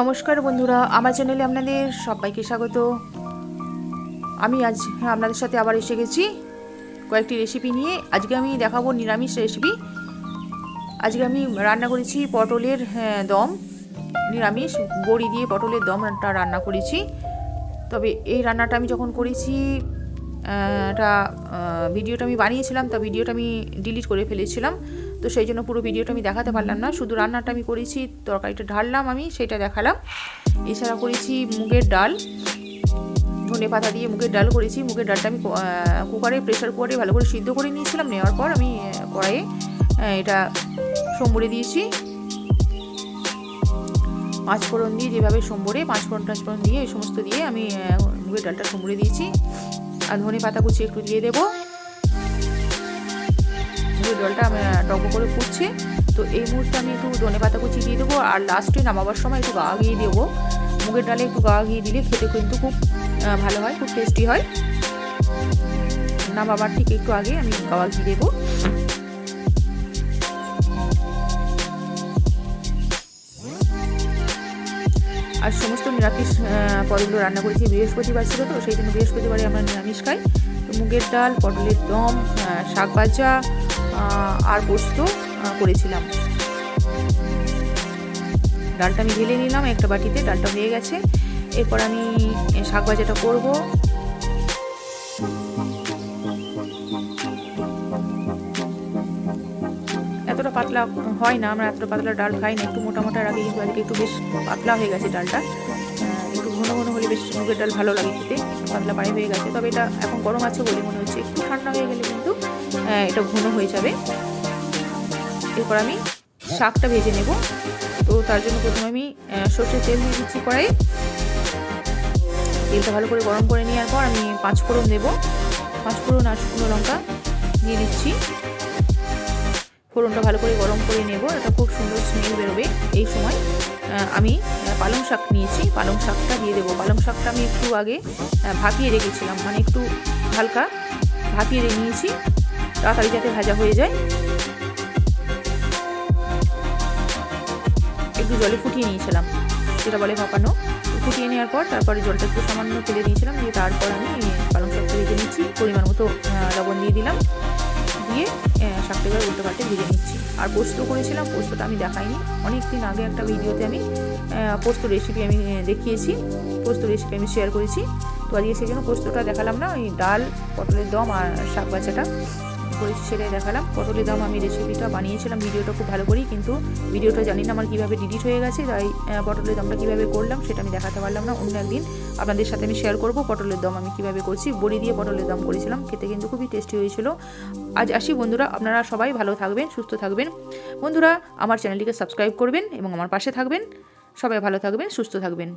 নমস্কার বন্ধুরা আমার চ্যানেলে আপনাদের সবাইকে স্বাগত। আমি আজ আপনাদের সাথে আবার এসে গেছি কয়েকটি রেসিপি নিয়ে। আজকে আমি দেখাবো নিরামিষ রেসিপি আজকে আমি রান্না করেছি পটলের হ্যাঁ, দম। নিরামিষ বড়ি দিয়ে পটলের দমটা রান্না করেছি। তবে এই রান্নাটা আমি যখন করেছি এটা ভিডিওটা আমি বানিয়েছিলাম তা ভিডিওটা আমি ডিলিট করে ফেলেছিলাম। তো সেই জন্য পুরো ভিডিওটা আমি দেখাতে পারলাম না। শুধু রান্নাটা আমি করেছি, তরকারিটা ঢাললাম আমি, সেটা দেখালাম। এছাড়া করেছি মুগের ডাল। ধনে পাতা দিয়ে মুগের ডাল করেছি। মুগের ডালটা আমি কুকারে প্রেশার কুকারে ভালো করে সিদ্ধ করে নিয়েছিলাম। নেওয়ার পর আমি কড়াইয়ে এটা সম্বরে দিয়েছি। পাঁচফোড়ন দিয়ে যেভাবে সম্বরে, পাঁচফোড়ন টাঁচফোড়ন দিয়ে এই সমস্ত দিয়ে আমি মুগের ডালটা সম্বরে দিয়েছি। আর ধনে পাতা কুচি একটু দিয়ে দেবো। মুগের ডালটা আমি টক করে ফুটছে তো এই মুহূর্তে আমি একটু ধনে পাতা কুচি দিয়ে দেবো আর লাস্টে নামাবার সময় একটু গা ঘিয়ে দেবো। মুগের ডালে একটু গা ঘিয়ে দিলে খেতে কিন্তু খুব ভালো হয়, খুব টেস্টি হয়। নামাবার ঠিক একটু আগে আমি গাওয়া ঘি দেবো। আর সমস্ত নিরামিষ পদগুলো রান্না করেছি বৃহস্পতিবার ছিল তো, সেই জন্য বৃহস্পতিবারে আমরা নিরামিষ খাই। তো মুগের ডাল, পটলের দম শাক ভাজা আর পোস্ত করেছিলাম। ডালটা আমি ঢেলে নিলাম, একটা বাটিতে, ডালটা হয়ে গেছে। এরপর আমি শাক ভাজাটা করব। এতটা পাতলা হয় না, আমরা এতটা পাতলা ডাল খাই না, একটু মোটা মোটা রাখি, কিন্তু আজকে একটু বেশ পাতলা হয়ে গেছে ডালটা। বেশ মুগের ডাল ভালো লাগে খেতে, পাতলা পায়ে হয়ে গেছে। তবে এটা এখন গরম আছে বলে মনে হচ্ছে। একটু ঠান্ডা হয়ে গেলে কিন্তু এটা ঘন হয়ে যাবে। এরপর আমি শাকটা ভেজে নেব। তো তার জন্য প্রথমে আমি সর্ষের তেল দিয়ে দিচ্ছি কড়াই তেলটা ভালো করে গরম করে নেওয়ার পর আমি পাঁচ ফোড়ন দেবো। পাঁচ ফোড়ন আর শুকনো লঙ্কা দিয়ে দিচ্ছি। ফোড়নটা ভালো করে গরম করে নেব। এটা খুব সুন্দর স্মেল বেরোবে এই সময়। আমি পালং শাক নিয়েছি। পালং শাকটা দিয়ে দেবো। পালং শাকটা আমি একটু আগে ভাপিয়ে রেখেছিলাম। মানে একটু হালকা ভাপিয়ে রেখে নিয়েছি। তাড়াতাড়ি যাতে ভাজা হয়ে যায়। একটু জলে ফুটিয়ে নিয়েছিলাম। যেটা বলে ভাপানো। ফুটিয়ে নেওয়ার পর তারপরে জলটা একটু সামান্য ফেলে দিয়েছিলাম দিয়ে তারপর আমি পালং শাকটা ভেজে নিচ্ছি। পরিমাণ মতো লবণ দিয়ে দিলাম। দিয়ে শাকটা এবার উল্টো পাল্টে ভেজে নিচ্ছি। আর পোস্ত করেছিলাম, পোস্তটা আমি দেখাইনি। অনেক দিন আগে একটা ভিডিওতে আমি পোস্ত রেসিপি আমি দেখিয়েছি। পোস্ত রেসিপি আমি শেয়ার করেছি। তো আজকে সেই জন্য পোস্তটা দেখালাম না, ওই ডাল, পটলের দম আর শাক বাচ্চাটা করেছি সেটাই দেখালাম। পটলের দম আমি রেসিপিটা বানিয়েছিলাম, ভিডিওটা খুব ভালো করি কিন্তু ভিডিওটা জানি না আমার কীভাবে ডিলিট হয়ে গেছে, তাই পটলের দমটা কীভাবে করলাম সেটা আমি দেখাতে পারলাম না। অন্য একদিন আপনাদের সাথে আমি শেয়ার করব পটলের দম আমি কীভাবে করছি। বড়ি দিয়ে পটলের দম করেছিলাম, খেতে কিন্তু খুবই টেস্টি হয়েছিল। আজ আসি বন্ধুরা, আপনারা সবাই ভালো থাকবেন, সুস্থ থাকবেন। বন্ধুরা, আমার চ্যানেলটিকে সাবস্ক্রাইব করবেন এবং আমার পাশে থাকবেন। সবাই ভালো থাকবেন, সুস্থ থাকবেন।